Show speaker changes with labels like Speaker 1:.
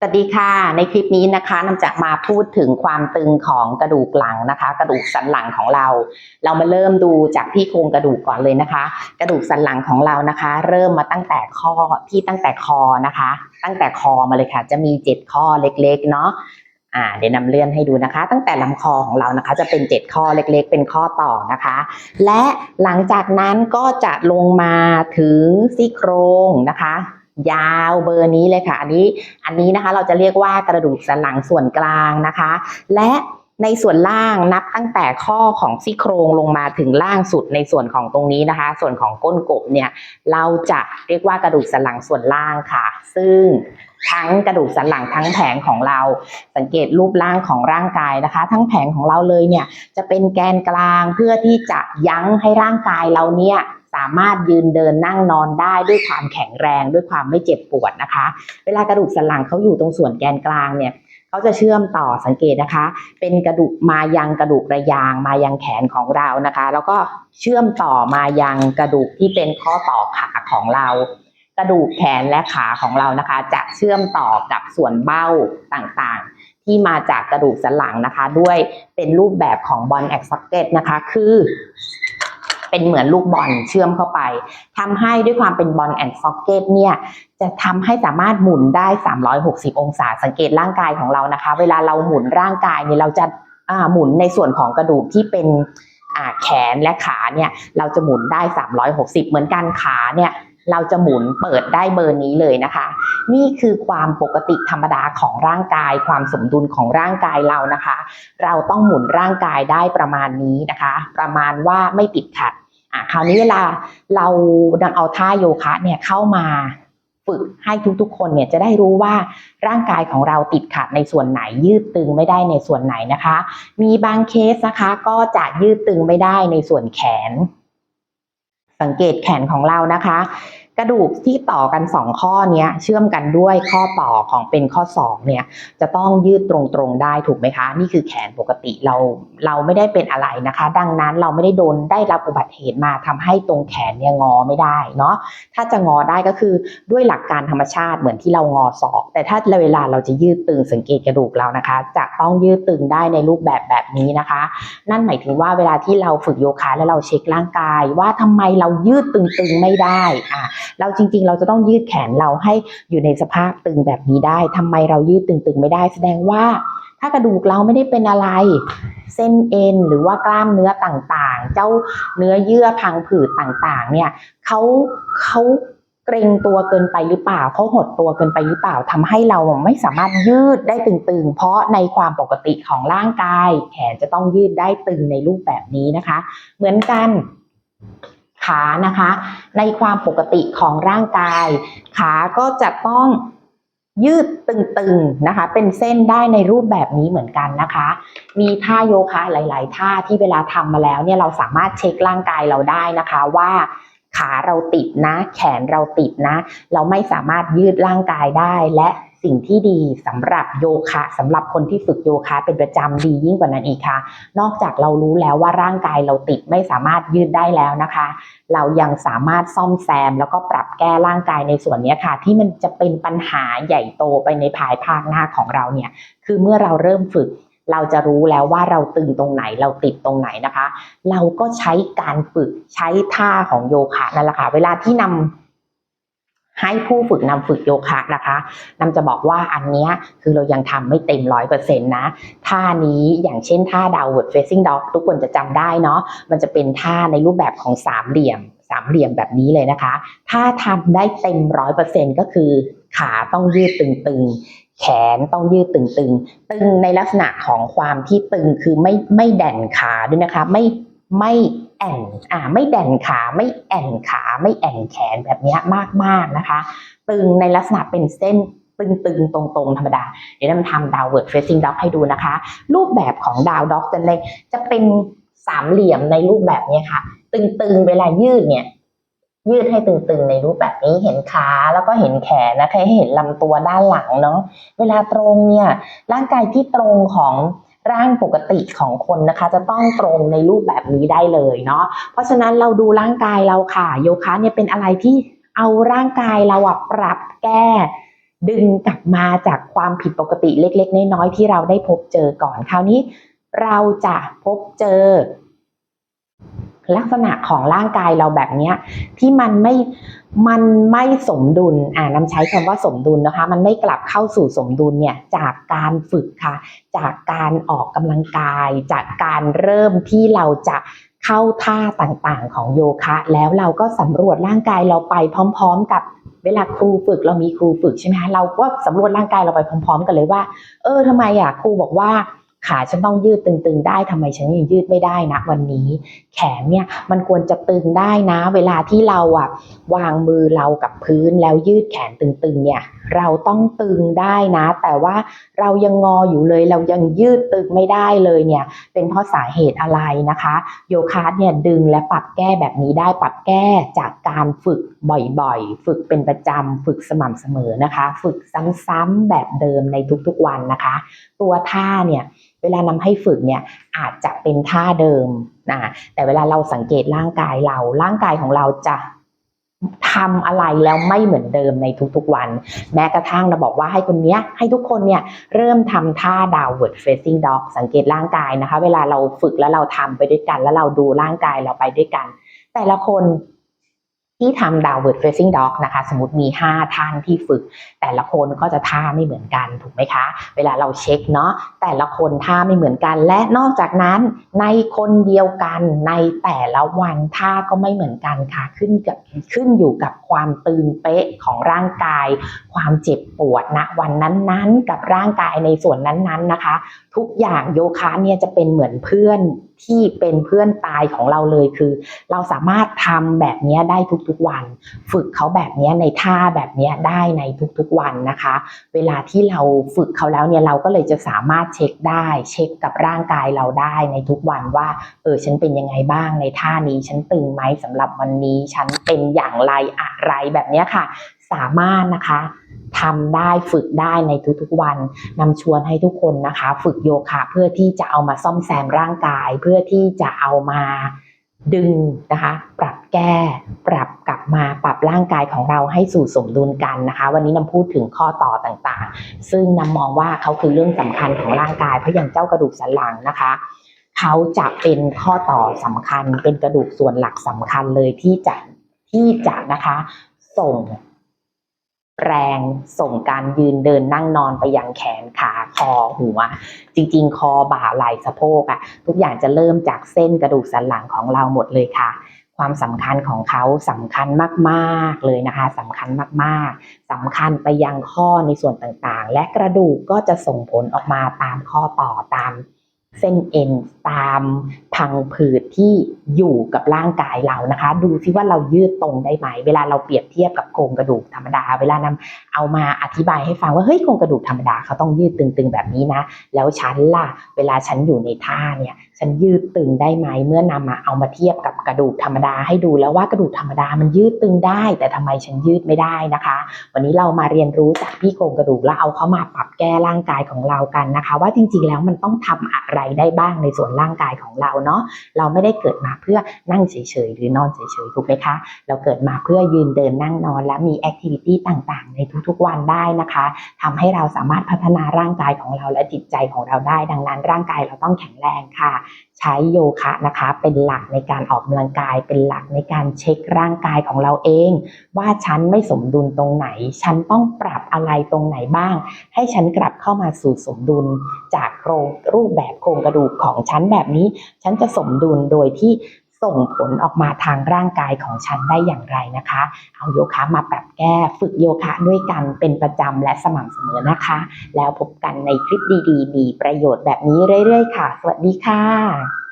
Speaker 1: สวัสดีค่ะในคลิปนี้นะคะนำจะมาพูดถึงความตึงของกระดูกหลังนะคะ กระดูกสันหลังของเรา เรามาเริ่มดูจากที่โครงกระดูกก่อนเลยนะคะ กระดูกสันหลังของเรานะคะ เริ่มมาตั้งแต่ข้อที่ตั้งแต่คอนะคะ ตั้งแต่คอมาเลยค่ะ จะมีเจ็ดข้อเล็กๆเนาะอ่าเดี๋ยวนำเลื่อนให้ดูนะคะ ตั้งแต่ลำคอของเรานะคะ จะเป็นเจ็ดข้อเล็กๆ เป็นข้อต่อนะคะ และหลังจากนั้นก็จะลงมาถึงซี่โครงนะคะ ยาวเบอร์นี้เลยค่ะ อันนี้อันนี้นะคะเราจะเรียกว่ากระดูกสันหลังส่วนกลางนะคะ และในส่วนล่างนับตั้งแต่ข้อของซี่โครงลงมาถึงล่างสุดในส่วนของตรงนี้นะคะ ส่วนของก้นกบเนี่ยเราจะเรียกว่ากระดูกสันหลังส่วนล่างค่ะ ซึ่งทั้งกระดูกสันหลังทั้งแผงของเรา สังเกตรูปร่างของร่างกายนะคะ ทั้งแผงของเราเลยเนี่ยจะเป็นแกนกลางเพื่อที่จะยั้งให้ร่างกายเราเนี่ย สามารถยืนเดินนั่งนอนได้ด้วยความแข็งแรงด้วยความไม่เจ็บปวดนะคะ เวลากระดูกสันหลังเขาอยู่ตรงส่วนแกนกลางเนี่ยเขาจะเชื่อมต่อสังเกตนะคะ เป็นกระดูกมายังกระดูกระยางมายังแขนของเรานะคะ แล้วก็เชื่อมต่อมายังกระดูกที่เป็นข้อต่อขาของเรา กระดูกแขนและขาของเรานะคะ จะเชื่อมต่อกับส่วนเบ้าต่างๆ ที่มาจากกระดูกสันหลังนะคะ ด้วยเป็นรูปแบบของบอลแอคซ็อกเก็ตนะคะ คือ เป็นเหมือนลูกบอลเชื่อมเข้าไปทำให้ด้วยความเป็นบอลแอนด์ซ็อกเก็ตเนี่ยจะทำให้สามารถหมุนได้ 360 องศาสังเกตร่างกายของเรานะคะ เวลาเราหมุนร่างกายเนี่ยเราจะาหมุนในส่วนของกระดูกที่เป็นแขนและขาเนี่ยเราจะหมุนได้ 360 เหมือนกันขาเนี่ย เราจะหมุนเปิดได้เบอร์นี้เลยนะคะ นี่คือความปกติธรรมดาของร่างกาย ความสมดุลของร่างกายเรานะคะ เราต้องหมุนร่างกายได้ประมาณนี้นะคะ ประมาณว่าไม่ติดขัดอะคราวนี้เวลาเรานำเอาท่าโยคะเนี่ยเข้ามาฝึกให้ทุกๆ คนเนี่ยจะได้รู้ว่าร่างกายของเราติดขัดในส่วนไหนยืดตึงไม่ได้ในส่วนไหนนะคะ มีบางเคสนะคะก็จะยืดตึงไม่ได้ในส่วนแขน สังเกตแขนของเรานะคะ กระดูกที่ต่อกันสองข้อนี้เชื่อมกันด้วยข้อต่อของเป็นข้อศอกเนี่ยจะต้องยืดตรงๆได้ถูกไหมคะ นี่คือแขนปกติเราเราไม่ได้เป็นอะไรนะคะ ดังนั้นเราไม่ได้โดนได้รับอุบัติเหตุมาทำให้ตรงแขนเนี่ยงอไม่ได้เนาะถ้าจะงอได้ก็คือด้วยหลักการธรรมชาติเหมือนที่เรางอศอก แต่ถ้าเวลาเราจะยืดตึงสังเกตกระดูกเรานะคะ จะต้องยืดตึงได้ในรูปแบบแบบนี้นะคะ นั่นหมายถึงว่าเวลาที่เราฝึกโยคะแล้วเราเช็คร่างกาย ว่าทำไมเรายืดตึงๆไม่ได้อะเราจริง ๆ เราจะต้องยืดแขนเราให้อยู่ในสภาพตึงแบบนี้ได้ทำไมเรายืดตึงๆไม่ได้ แสดงว่า ถ้ากระดูกเราไม่ได้เป็นอะไร เส้นเอ็นหรือว่ากล้ามเนื้อต่างๆ เจ้าเนื้อเยื่อพังผืดต่างๆ เนี่ยเขาเขาเกรงตัวเกินไปหรือเปล่าเขาหดตัวเกินไปหรือเปล่าทำให้เราไม่สามารถยืดได้ตึงๆ เพราะในความปกติของร่างกาย แขนจะต้องยืดได้ตึงในรูปแบบนี้นะคะ เหมือนกัน ขานะคะ ในความปกติของร่างกาย ขาก็จะต้องยืดตึงๆนะคะ เป็นเส้นได้ในรูปแบบนี้เหมือนกันนะคะ มีท่าโยคะหลาย ๆ ท่าที่เวลาทำมาแล้วเนี่ยเราสามารถเช็คร่างกายเราได้นะคะว่าขาเราติดนะ แขนเราติดนะ เราไม่สามารถยืดร่างกายได้และ สิ่งที่ดีสำหรับโยคะสำหรับคนที่ฝึกโยคะ เป็นประจำดียิ่งกว่านั้นอีกค่ะ นอกจากเรารู้แล้วว่าร่างกายเราติดไม่สามารถยืดได้แล้วนะคะ เรายังสามารถซ่อมแซม แล้วก็ปรับแก้ร่างกายในส่วนนี้ค่ะ ที่มันจะเป็นปัญหาใหญ่โตไปในภายภาคหน้าของเราเนี่ยคือเมื่อเราเริ่มฝึกเราจะรู้แล้วว่าเราตึงตรงไหนเราติดตรงไหนนะคะ เราก็ใช้การฝึกใช้ท่าของโยคะนั่นแหละค่ะเวลาที่นำ ให้ผู้ฝึกนำฝึกโยคะนะคะนำจะบอกว่าอันนี้คือเรายังทำไม่เต็มร้อยเปอร์เซ็นต์นะ ท่านี้อย่างเช่นท่า downward facing dog ทุกคนจะจำได้เนาะ มันจะเป็นท่าในรูปแบบของสามเหลี่ยมสามเหลี่ยมแบบนี้เลยนะคะ ถ้าทำได้เต็มร้อยเปอร์เซ็นก็คือขาต้องยืดตึงๆ แขนต้องยืดตึงๆ ตึงในลักษณะของความที่ตึงคือไม่ไม่แด่นขาด้วยนะคะ ไม่ไม่ แอนอ่าไม่แด่นขาไม่แอนขาไม่แอนแขนแบบนี้มากๆนะคะ ตึงในลักษณะเป็นเส้นตึงๆ ตรงๆ ธรรมดา เดี๋ยวเราทำ downward facing dog ให้ดูนะคะ รูปแบบของ down dog จะในจะเป็นสามเหลี่ยมในรูปแบบนี้ค่ะ ตึงๆ เวลายืดเนี่ย ยืดให้ตึงๆ ในรูปแบบนี้เห็นขาแล้วก็เห็นแขนนะคะให้เห็นลำตัวด้านหลังเนาะเวลาตรงเนี่ย ร่างกายที่ตรงของ ร่างปกติของคนนะคะ จะต้องตรงในรูปแบบนี้ได้เลยเนาะเพราะฉะนั้นเราดูร่างกายเราค่ะ โยคะเนี่ยเป็นอะไรที่เอาร่างกายเราปรับแก้ดึงกลับมาจากความผิดปกติเล็ก ๆ น้อยๆที่เราได้พบเจอก่อนคราวนี้ เราจะพบเจอ ลักษณะของร่างกายเราแบบนี้ที่มันไม่มันไม่สมดุลอ่านำใช้คำว่าสมดุลนะคะ มันไม่กลับเข้าสู่สมดุลเนี่ยจากการฝึกค่ะ จากการออกกำลังกาย จากการเริ่มที่เราจะเข้าท่าต่างๆของโยคะ แล้วเราก็สำรวจร่างกายเราไปพร้อม ๆ กับเวลาครูฝึกเรามีครูฝึกใช่ไหมคะเราก็สำรวจร่างกายเราไปพร้อม ๆ กันเลยว่า เออทำไมอะครูบอกว่า ขาฉันต้องยืดตึงๆ ได้ทำไมฉันยังยืดไม่ได้นะวันนี้ แขนเนี่ยมันควรจะตึงได้นะ เวลาที่เราอะวางมือเรากับพื้นแล้วยืดแขนตึงๆเนี่ยเราต้องตึงได้นะ แต่ว่าเรายังงออยู่เลยเรายังยืดตึงไม่ได้เลยเนี่ยเป็นเพราะสาเหตุอะไรนะคะ โยคะเนี่ยดึงและปรับแก้แบบนี้ได้ปรับแก้จากการฝึกบ่อยๆ ฝึกเป็นประจำฝึกสม่ำเสมอนะคะ ฝึกซ้ำๆแบบเดิมในทุกๆวันนะคะ ตัวท่าเนี่ย เวลานำให้ฝึกเนี่ยอาจจะเป็นท่าเดิมนะแต่เวลาเราสังเกตร่างกายเรา ร่างกายของเราจะทำอะไรแล้วไม่เหมือนเดิมในทุกๆวัน แม้กระทั่งเราบอกว่าให้คนเนี้ยให้ทุกคนเนี่ยเริ่มทำท่า downward facing dog สังเกตร่างกายนะคะ เวลาเราฝึกแล้วเราทำไปด้วยกัน แล้วเราดูร่างกายเราไปด้วยกัน แต่ละคน ที่ทำ downward facing dog นะคะ สมมติมี 5 ท่านที่ฝึก แต่ละคนก็จะท่าไม่เหมือนกันถูกไหมคะ เวลาเราเช็คเนาะแต่ละคนท่าไม่เหมือนกัน และนอกจากนั้นในคนเดียวกันในแต่ละวันท่าก็ไม่เหมือนกันค่ะขึ้นกับขึ้นอยู่กับความตึงเป๊ะของร่างกาย ความเจ็บปวดณวันนั้นๆ กับร่างกายในส่วนนั้นๆนะคะ ทุกอย่างโยคะเนี่ยจะเป็นเหมือนเพื่อน ที่เป็นเพื่อนตายของเราเลยคือ เราสามารถทำแบบนี้ได้ทุกๆวัน ฝึกเขาแบบนี้ในท่าแบบนี้ได้ในทุกๆวันนะคะ เวลาที่เราฝึกเขาแล้วเนี่ยเราก็เลยจะสามารถเช็คได้ เช็คกับร่างกายเราได้ในทุกวันว่าเออฉันเป็นยังไงบ้างในท่านี้ฉันตึงไหมสำหรับวันนี้ฉันเป็นอย่างไรอะไรแบบนี้ค่ะ สามารถนะคะทำได้ฝึกได้ในทุกๆวันนำชวนให้ทุกคนนะคะ ฝึกโยคะเพื่อที่จะเอามาซ่อมแซมร่างกาย เพื่อที่จะเอามาดึงนะคะ ปรับแก้ ปรับกลับมาปรับร่างกายของเราให้สู่สมดุลกันนะคะ วันนี้นำพูดถึงข้อต่อต่างๆ ซึ่งนำมองว่าเขาคือเรื่องสำคัญของร่างกายเพราะอย่างเจ้ากระดูกสันหลังนะคะเขาจะเป็นข้อต่อสำคัญ เป็นกระดูกส่วนหลักสำคัญเลยที่จะที่จะนะคะ ส่ง แรงส่งการยืนเดินนั่งนอนไปยังแขนขาคอหัว จริงๆ คอบ่าไหล่สะโพกอะทุกอย่างจะเริ่มจากเส้นกระดูกสันหลังของเราหมดเลยค่ะ ความสำคัญของเขาสำคัญมากๆเลยนะคะสำคัญมากๆสำคัญไปยังข้อในส่วนต่างๆ และกระดูกก็จะส่งผลออกมาตามข้อต่อตาม เส้นเอ็นตามพังผืดที่อยู่กับร่างกายเรานะคะ ดูซิว่าเรายืดตรงได้ไหม เวลาเราเปรียบเทียบกับโครงกระดูกธรรมดา เวลานำเอามาอธิบายให้ฟังว่าเฮ้ยโครงกระดูกธรรมดาเขาต้องยืดตึงๆแบบนี้นะ แล้วฉันล่ะเวลาฉันอยู่ในท่าเนี่ยฉันยืดตึงได้ไหมเมื่อนำมาเอามาเทียบกับกระดูกธรรมดาให้ดูแล้วว่ากระดูกธรรมดามันยืดตึงได้ แต่ทำไมฉันยืดไม่ได้นะคะ วันนี้เรามาเรียนรู้จากพี่โครงกระดูกแล้วเอาเขามาปรับแก้ร่างกายของเรากันนะคะ ว่าจริงๆแล้วมันต้องทำอะไรได้บ้างในส่วนร่างกายของเราเนาะเราไม่ได้เกิดมาเพื่อนั่งเฉยๆหรือนอนเฉยๆถูกไหมคะ เราเกิดมาเพื่อยืนเดินนั่งนอน และมีแอคทิวิตี้ต่างๆ ในทุกๆวันได้นะคะทำให้เราสามารถพัฒนาร่างกายของเราและจิตใจของเราได้ ดังนั้น ร่างกายเราต้องแข็งแรงค่ะ ใช้โยคะนะคะ เป็นหลักในการออกกำลังกาย เป็นหลักในการเช็คร่างกายของเราเอง ว่าฉันไม่สมดุลตรงไหน ฉันต้องปรับอะไรตรงไหนบ้าง ให้ฉันกลับเข้ามาสู่สมดุลจากโครงรูปแบบโครงกระดูกของฉันแบบนี้ ฉันจะสมดุลโดยที่ส่งผลออกมาทางร่างกายของฉันได้อย่างไรนะคะ เอาโยคะมาปรับแก้ฝึกโยคะด้วยกันเป็นประจำและสม่ำเสมอนะคะ แล้วพบกันในคลิปดีๆ มีประโยชน์แบบนี้เรื่อยๆ ค่ะ สวัสดีค่ะ